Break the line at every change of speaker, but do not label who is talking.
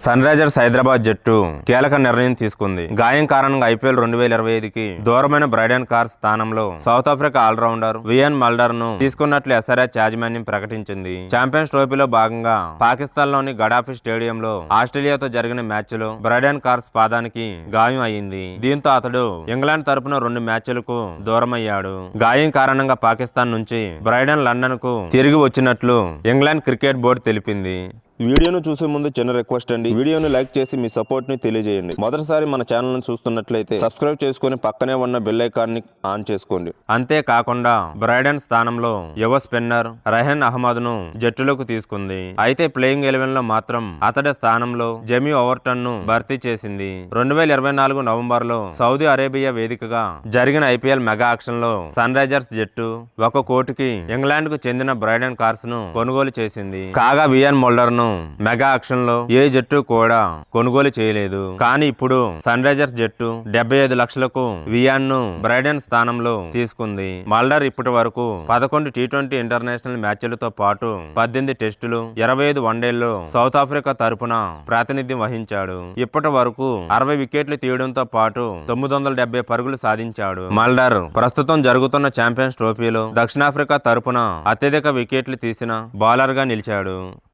Sun Risers Hyderabad జట్టు కీలక నిర్ణయం తీసుకుంది. గాయం కారణంగా ఐపీఎల్ రెండు వేల ఇరవై ఐదుకి దూరమైన బ్రైడన్ కార్ స్థానంలో సౌత్ ఆఫ్రికా ఆల్రౌండర్ వియన్ మల్డర్ను తీసుకున్నట్లు ఎస్ఆర్ఎస్ యాజమాన్యం ప్రకటించింది. ఛాంపియన్స్ ట్రోఫీలో భాగంగా పాకిస్తాన్లోని గడాఫీ స్టేడియంలో ఆస్ట్రేలియాతో జరిగిన మ్యాచ్లో బ్రైడన్ కార్స్ పాదానికి గాయం అయింది. దీంతో అతడు ఇంగ్లాండ్ తరపున రెండు మ్యాచ్లకు దూరమయ్యాడు. గాయం కారణంగా పాకిస్తాన్ నుంచి బ్రైడన్ లండన్కు తిరిగి వచ్చినట్లు ఇంగ్లాండ్ క్రికెట్ బోర్డు తెలిపింది.
వీడియోను చూసే ముందు చిన్న రిక్వెస్ట్ అండి. వీడియోను లైక్ చేసి మీ సపోర్ట్ని తెలియజేయండి. మొదటిసారి మన ఛానల్ను చూస్తున్నట్లయితే సబ్స్క్రైబ్ చేసుకుని పక్కనే ఉన్న బెల్ ఐకాన్ని ఆన్ చేసుకోండి.
అంతేకాకుండా బ్రైడన్ స్థానంలో యువ స్పిన్నర్ రహన్ అహ్మద్ను జట్టులోకి తీసుకుంది. అయితే ప్లేయింగ్ ఎలెవెన్లో మాత్రం అతడి స్థానంలో జమీ ఓవర్టన్ను భర్తీ చేసింది. రెండు వేల ఇరవై నాలుగు నవంబర్లో సౌదీ అరేబియా వేదికగా జరిగిన ఐపీఎల్ మెగా ఆక్షన్లో సన్ రైజర్స్ జట్టు ఒక కోటికి ఇంగ్లాండ్కు చెందిన బ్రైడన్ కార్స్ను కొనుగోలు చేసింది. కాగా వియన్ మొల్డర్ను మెగా ఆక్షన్లో ఏ జట్టు కూడా కొనుగోలు చేయలేదు. కానీ ఇప్పుడు సన్ రైజర్స్ జట్టు డెబ్బై ఐదు లక్షలకు వియాన్ను బ్రైడెన్ స్థానంలో తీసుకుంది. మల్డర్ ఇప్పటి వరకు పదకొండు టీ ట్వంటీ ఇంటర్నేషనల్ మ్యాచ్లతో పాటు పద్దెనిమిది టెస్టులు ఇరవై ఐదు వన్డేల్లో సౌత్ ఆఫ్రికా తరపున ప్రాతినిధ్యం వహించాడు. ఇప్పటి వరకు అరవై వికెట్లు తీయడంతో పాటు తొమ్మిది వందల డెబ్బై పరుగులు సాధించాడు. మల్డర్ ప్రస్తుతం జరుగుతున్న ఛాంపియన్స్ ట్రోఫీలో దక్షిణాఫ్రికా తరపున అత్యధిక వికెట్లు తీసిన బౌలర్గా నిలిచాడు.